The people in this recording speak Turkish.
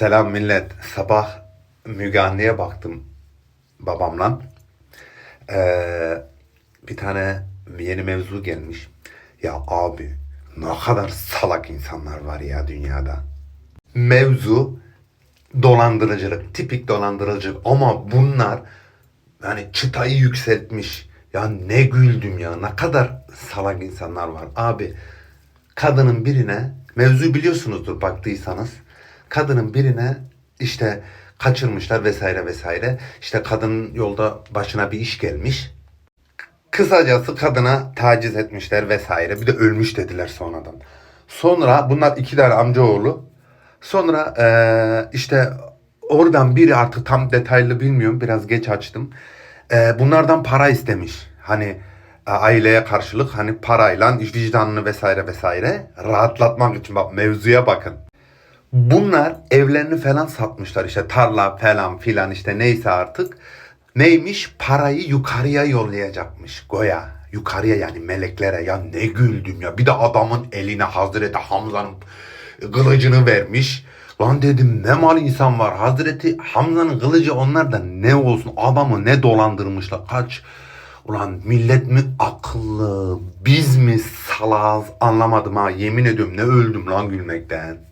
Selam millet. Sabah Müge baktım babamla. Ee, bir tane yeni mevzu gelmiş. Ya abi ne kadar salak insanlar var ya dünyada. Mevzu dolandırıcılık. Tipik dolandırıcılık. Ama bunlar yani çıtayı yükseltmiş. Ya ne güldüm ya. Ne kadar salak insanlar var. Abi kadının birine mevzu biliyorsunuzdur baktıysanız. Kadının birine işte kaçırmışlar vesaire vesaire. İşte kadının yolda başına bir iş gelmiş. Kısacası kadına taciz etmişler vesaire. Bir de ölmüş dediler sonradan. Sonra bunlar iki tane amcaoğlu. Sonra eee, işte oradan biri artık tam detaylı bilmiyorum. Biraz geç açtım. Eee, bunlardan para istemiş. Hani e, aileye karşılık hani parayla vicdanını vesaire vesaire rahatlatmak için bak mevzuya bakın. Bunlar evlerini falan satmışlar işte tarla falan filan işte neyse artık. Neymiş parayı yukarıya yollayacakmış Goya. Yukarıya yani meleklere ya ne güldüm ya. Bir de adamın eline Hazreti Hamza'nın kılıcını vermiş. Lan dedim ne mal insan var. Hazreti Hamza'nın kılıcı onlar da ne olsun adamı ne dolandırmışlar. Kaç Ulan millet mi akıllı biz mi salaz anlamadım ha yemin ediyorum ne öldüm lan gülmekten.